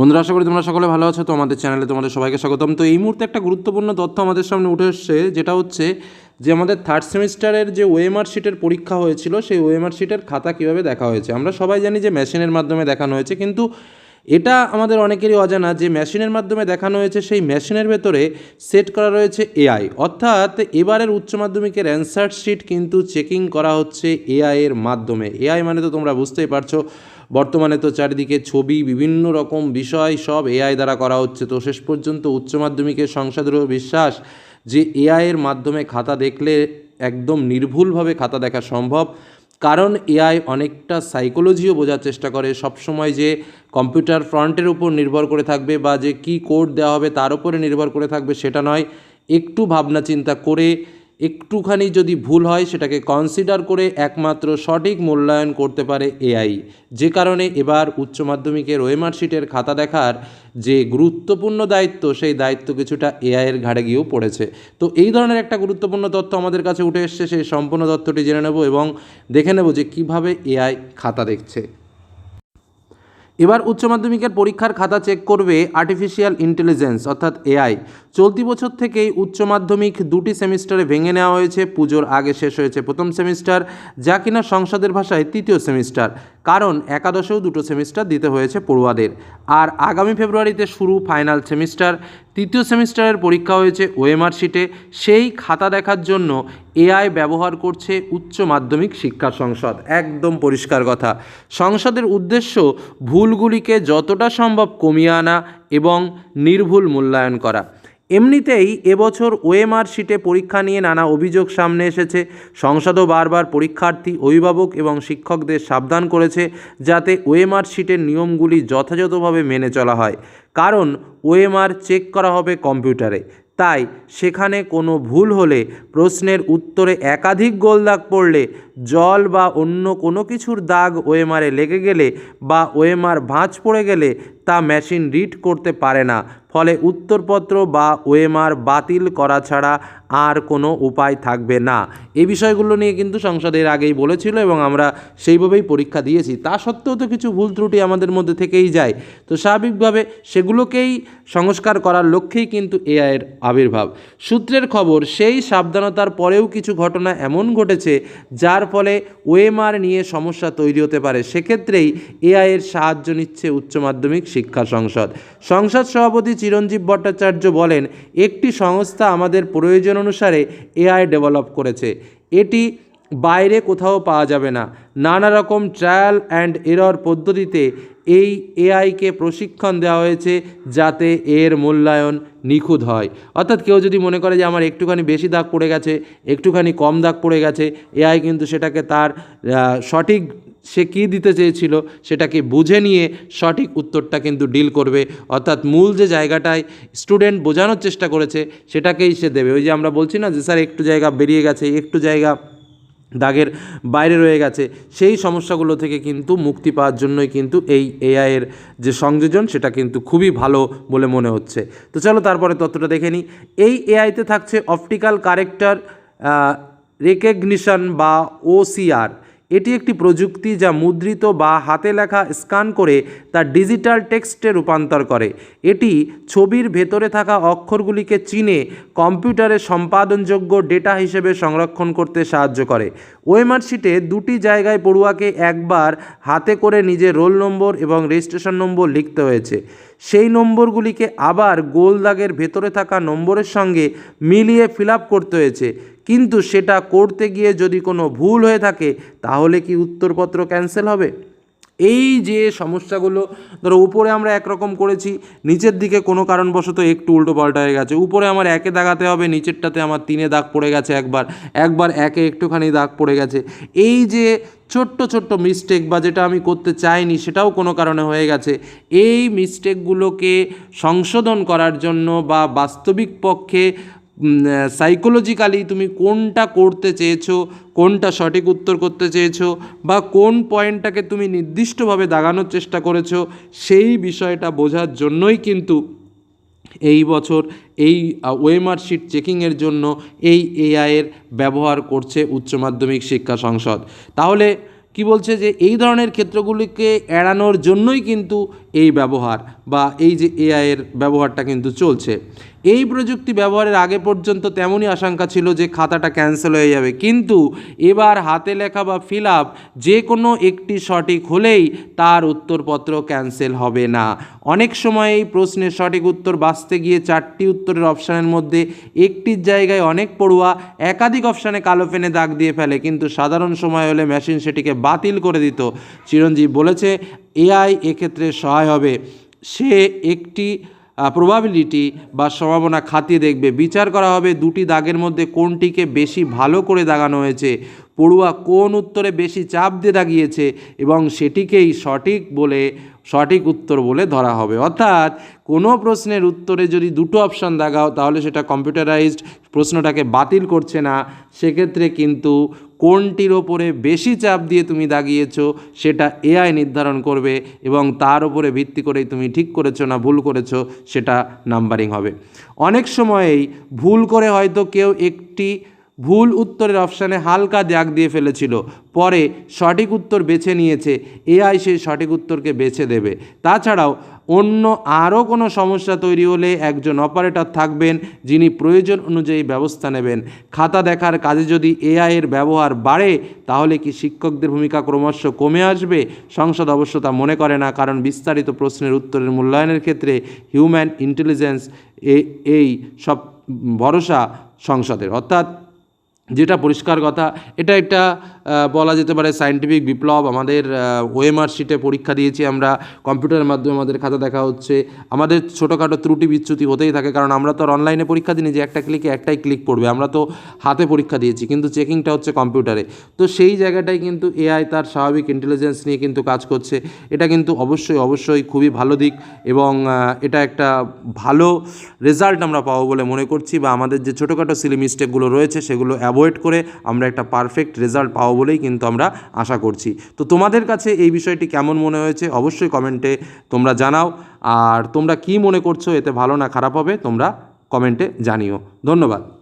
বন্ধুরা, আশা করি তোমরা সকলে ভালো আছো। তো আমাদের চ্যানেলে তোমাদের সবাইকে স্বাগতম। তো এই মুহূর্তে একটা গুরুত্বপূর্ণ তথ্য আমাদের সামনে উঠে এসছে, যেটা হচ্ছে যে আমাদের থার্ড সেমিস্টারের যে ওএমআর শিটের পরীক্ষা হয়েছিল, সেই ওএমআর শিটের খাতা কীভাবে দেখা হয়েছে? আমরা সবাই জানি যে মেশিনের মাধ্যমে দেখানো হয়েছে, কিন্তু এটা আমাদের অনেকেরই অজানা যে মেশিনের মাধ্যমে দেখানো হয়েছে, সেই মেশিনের ভেতরে সেট করা রয়েছে এআই। অর্থাৎ এবারের উচ্চ মাধ্যমিকের অ্যান্সার শিট কিন্তু চেকিং করা হচ্ছে এআই এর মাধ্যমে। এআই মানে তো তোমরা বুঝতেই পারছ, বর্তমানে তো চারিদিকে ছবি, বিভিন্ন রকম বিষয় সব এআই দ্বারা করা হচ্ছে। তো শেষ পর্যন্ত উচ্চ মাধ্যমিকের সংসদেরও বিশ্বাস যে এআই এর মাধ্যমে খাতা দেখলে একদম নির্ভুলভাবে খাতা দেখা সম্ভব। কারণ এআই অনেকটা সাইকোলজিও বোঝার চেষ্টা করে। সবসময় যে কম্পিউটার ফ্রন্টের উপর নির্ভর করে থাকবে বা যে কী কোড দেওয়া হবে তার উপরে নির্ভর করে থাকবে সেটা নয়। একটু ভাবনা চিন্তা করে একটুখানি যদি ভুল হয়, সেটাকে কনসিডার করে একমাত্র সঠিক মূল্যায়ন করতে পারে এআই যে কারণে এবার উচ্চ মাধ্যমিকের ওয়েমার শিটের খাতা দেখার যে গুরুত্বপূর্ণ দায়িত্ব, সেই দায়িত্ব কিছুটা এআইয়ের ঘাড়ে গিয়েও পড়েছে। তো এই ধরনের একটা গুরুত্বপূর্ণ তথ্য আমাদের কাছে উঠে এসছে, সেই সম্পূর্ণ তথ্যটি জেনে নেব এবং দেখে নেব যে কীভাবে এআই খাতা দেখছে। এবার উচ্চ মাধ্যমিকের পরীক্ষার খাতা চেক করবে আর্টিফিশিয়াল ইন্টেলিজেন্স অর্থাৎ এআই চলতি বছর থেকেই উচ্চ মাধ্যমিক দুটি সেমিস্টারে ভেঙে নেওয়া হয়েছে, পুজোর আগে শেষ হয়েছে প্রথম সেমিস্টার, যা কিনা সংসদের ভাষায় তৃতীয় সেমিস্টার। কারণ একাদশেও দুটো সেমিস্টার দিতে হয়েছে পড়ুয়াদের। আর আগামী ফেব্রুয়ারিতে শুরু ফাইনাল সেমিস্টার তৃতীয় সেমিস্টারের পরীক্ষা হয়েছে ওএমআর শিটে। সেই খাতা দেখার জন্য এআই ব্যবহার করছে উচ্চ মাধ্যমিক শিক্ষা সংসদ। একদম পরিষ্কার কথা। সংসদের উদ্দেশ্য ভুলগুলিকে যতটা সম্ভব কমিয়ে আনা এবং নির্ভুল মূল্যায়ন করা। এমনিতেই এবছর ওএমআর শিটে পরীক্ষা নিয়ে নানা অভিযোগ সামনে এসেছে। সংসদও বারবার পরীক্ষার্থী, অভিভাবক এবং শিক্ষকদের সাবধান করেছে যাতে ওএমআর শিটের নিয়মগুলি যথাযথভাবে মেনে চলা হয়। কারণ ওএমআর চেক করা হবে কম্পিউটারে। তাই সেখানে কোনো ভুল হলে, প্রশ্নের উত্তরে একাধিক গোল দাগ পড়লে, জল বা অন্য কোনো কিছুর দাগ ওএমআরে লেগে গেলে বা ওএমআর ভাঁজ পড়ে গেলে তা মেশিন রিড করতে পারে না, ফলে উত্তরপত্র বা ওএমআর বাতিল করা ছাড়া আর কোনো উপায় থাকবে না। এই বিষয়গুলো নিয়ে কিন্তু সংসদের আগেই বলেছিল এবং আমরা সেইভাবেই পরীক্ষা দিয়েছি। তা সত্ত্বেও তো কিছু ভুল ত্রুটি আমাদের মধ্যে থেকেই যায়। তো স্বাভাবিকভাবে সেগুলোকেই সংস্কার করার লক্ষ্যেই কিন্তু এআইয়ের আবির্ভাব। সূত্রের খবর, সেই সাবধানতার পরেও কিছু ঘটনা এমন ঘটেছে যার ফলে ওএমআর নিয়ে সমস্যা তৈরি হতে পারে। সেক্ষেত্রেই এআইয়ের সাহায্য নিচ্ছে উচ্চ মাধ্যমিক শিক্ষা। সংসদ। সংসদ সভাপতি চিরঞ্জীব ভট্টাচার্য বলেন, একটি সংস্থা আমাদের প্রয়োজন অনুসারে এআই ডেভেলপ করেছে। এটি বাইরে কোথাও পাওয়া যাবে না। নানা রকম ট্রায়াল অ্যান্ড এরর পদ্ধতিতে এই এআইকে প্রশিক্ষণ দেওয়া হয়েছে যাতে এর মূল্যায়ন নিখুঁত হয়। অর্থাৎ কেউ যদি মনে করে যে আমার একটুখানি বেশি দাগ পড়ে গেছে, একটুখানি কম দাগ পড়ে গেছে এআই কিন্তু সেটাকে তার সঠিক সে কী দিতে চেয়েছিল সেটাকে বুঝে নিয়ে সঠিক উত্তরটা কিন্তু ডিল করবে। অর্থাৎ মূল যে জায়গাটায় স্টুডেন্ট বোঝানোর চেষ্টা করেছে সেটাকেই সে দেবে। ওই যে আমরা বলছি না যে, স্যার, একটু জায়গা বেরিয়ে গেছে, একটু জায়গা দাগের বাইরে রয়ে গেছে। সেই সমস্যাগুলো থেকে কিন্তু মুক্তি পাওয়ার জন্যই কিন্তু এই এআইয়ের যে সংযোজন, সেটা কিন্তু খুবই ভালো বলে মনে হচ্ছে। তো চলো তারপরে তথ্যটা দেখে নিই। এই এআইতে থাকছে অপটিক্যাল কারেক্টার রেকগনিশন বা ওসিআর এটি একটি প্রযুক্তি যা মুদ্রিত বা হাতে লেখা স্ক্যান করে তা ডিজিটাল টেক্সটে রূপান্তর করে। এটি ছবির ভেতরে থাকা অক্ষরগুলিকে চিনে কম্পিউটারে সম্পাদনযোগ্য ডেটা হিসেবে সংরক্ষণ করতে সাহায্য করে। ওয়েমার শিটে দুটি জায়গায় পড়ুয়াকে একবার হাতে করে নিজের রোল নম্বর এবং রেজিস্ট্রেশন নম্বর লিখতে হয়েছে। সেই নম্বরগুলিকে আবার গোল দাগের ভেতরে থাকা নম্বরের সঙ্গে মিলিয়ে ফিল করতে হয়েছে। কিন্তু সেটা করতে গিয়ে যদি কোনো ভুল হয়ে থাকে, তাহলে কি উত্তরপত্র ক্যান্সেল হবে? এই যে সমস্যাগুলো, ধরো উপরে আমরা একরকম করেছি, নিচের দিকে কোনো কারণবশত একটু উল্টো পাল্টা হয়ে গেছে। উপরে আমার একে দাগাতে হবে, নিচেরটাতে আমার তিনে দাগ পড়ে গেছে একবার। একবার একে একটুখানি দাগ পড়ে গেছে। এই যে ছোট্ট ছোট্ট মিস্টেক বা যেটা আমি করতে চাইনি, সেটাও কোনো কারণে হয়ে গেছে। এই মিস্টেকগুলোকে সংশোধন করার জন্য বা বাস্তবিক পক্ষে সাইকোলজিক্যালি তুমি কোনটা করতে চেয়েছো, কোনটা সঠিক উত্তর করতে চেয়েছো বা কোন পয়েন্টটাকে তুমি নির্দিষ্টভাবে দাগানোর চেষ্টা করেছ, সেই বিষয়টা বোঝার জন্যই কিন্তু এই বছর এই ওয়েমার শিট চেকিংয়ের জন্য এই এআইয়ের ব্যবহার করছে উচ্চ মাধ্যমিক শিক্ষা সংসদ। তাহলে কি বলছে যে এই ধরনের ক্ষেত্রগুলিকে এড়ানোর জন্যই কিন্তু এই ব্যবহার বা এই যে এআইয়ের ব্যবহারটা কিন্তু চলছে। এই প্রযুক্তি ব্যবহারের আগে পর্যন্ত তেমনই আশঙ্কা ছিল যে খাতাটা ক্যান্সেল হয়ে যাবে। কিন্তু এবার হাতে লেখা বা ফিল আপ যে কোনো একটি সঠিক হলেই তার উত্তরপত্র ক্যান্সেল হবে না। অনেক সময় এই প্রশ্নের সঠিক উত্তর বাঁচতে গিয়ে চারটি উত্তরের অপশানের মধ্যে একটির জায়গায় অনেক পড়ুয়া একাধিক অপশানে কালো পেনে দাগ দিয়ে ফেলে। কিন্তু সাধারণ সময় হলে মেশিন সেটিকে বাতিল করে দিত। চিরঞ্জীব বলেছে এআই এক্ষেত্রে সহায় হবে। সে একটি প্রবাবিলিটি বা সম্ভাবনা খাতিয়ে দেখবে। বিচার করা হবে দুটি দাগের মধ্যে কোনটিকে বেশি ভালো করে দাগানো হয়েছে। পড়ুয়া কোন উত্তরে বেশি চাপ দিয়ে দাগিয়েছে এবং সেটিকেই সঠিক বলে, সঠিক উত্তর বলে ধরা হবে। অর্থাৎ কোনো প্রশ্নের উত্তরে যদি দুটো অপশান দাগাও, তাহলে সেটা কম্পিউটারাইজড প্রশ্নটাকে বাতিল করছে না। সেক্ষেত্রে কিন্তু কোনটির ওপরে বেশি চাপ দিয়ে তুমি দাগিয়েছ সেটা এআই নির্ধারণ করবে এবং তার উপরে ভিত্তি করেই তুমি ঠিক করেছ না ভুল করেছ সেটা নাম্বারিং হবে। অনেক সময়েই ভুল করে হয়তো কেউ একটি ভুল উত্তরের অপশানে হালকা দাগ দিয়ে ফেলেছিল। পরে সঠিক উত্তর বেছে নিয়েছে। এআই সেই সঠিক উত্তরকে বেছে দেবে। তাছাড়াও অন্য আরও কোনো সমস্যা তৈরি হলে একজন অপারেটর থাকবেন যিনি প্রয়োজন অনুযায়ী ব্যবস্থা নেবেন। খাতা দেখার কাজে যদি এআই এর ব্যবহার বাড়ে, তাহলে কি শিক্ষকদের ভূমিকা ক্রমশ কমে আসবে? সংসদ অবশ্য তা মনে করে না, কারণ বিস্তারিত প্রশ্নের উত্তরের মূল্যায়নের ক্ষেত্রে হিউম্যান ইন্টেলিজেন্স এই সব ভরসা সংসদের। অর্থাৎ যেটা পরিষ্কার কথা, এটা একটা বলা যেতে পারে সায়েন্টিফিক বিপ্লব। আমাদের ওএমআর শিটে পরীক্ষা দিয়েছি আমরা, কম্পিউটারের মাধ্যমে আমাদের খাতা দেখা হচ্ছে। আমাদের ছোটোখাটো ত্রুটি বিচ্যুতি হতেই থাকে, কারণ আমরা তো আর অনলাইনে পরীক্ষা দিই যে একটা ক্লিকে একটাই ক্লিক পড়বে। আমরা তো হাতে পরীক্ষা দিয়েছি, কিন্তু চেকিংটা হচ্ছে কম্পিউটারে। তো সেই জায়গাটায় কিন্তু এআই তার স্বাভাবিক ইন্টেলিজেন্স নিয়ে কিন্তু কাজ করছে। এটা কিন্তু অবশ্যই অবশ্যই খুবই ভালো দিক এবং এটা একটা ভালো রেজাল্ট আমরা পাবো বলে মনে করছি বা আমাদের যে ছোটোখাটো সিলি মিস্টেকগুলো রয়েছে সেগুলো অ্যাভয়েড করে আমরা একটা পারফেক্ট রেজাল্ট পাবো বলেই কিন্তু আমরা আশা করছি। তো তোমাদের কাছে এই বিষয়টি কেমন মনে হয়েছে অবশ্যই কমেন্টে তোমরা জানাও। আর তোমরা কি মনে করছ, এতে ভালো না খারাপ হবে, তোমরা কমেন্টে জানিও। ধন্যবাদ।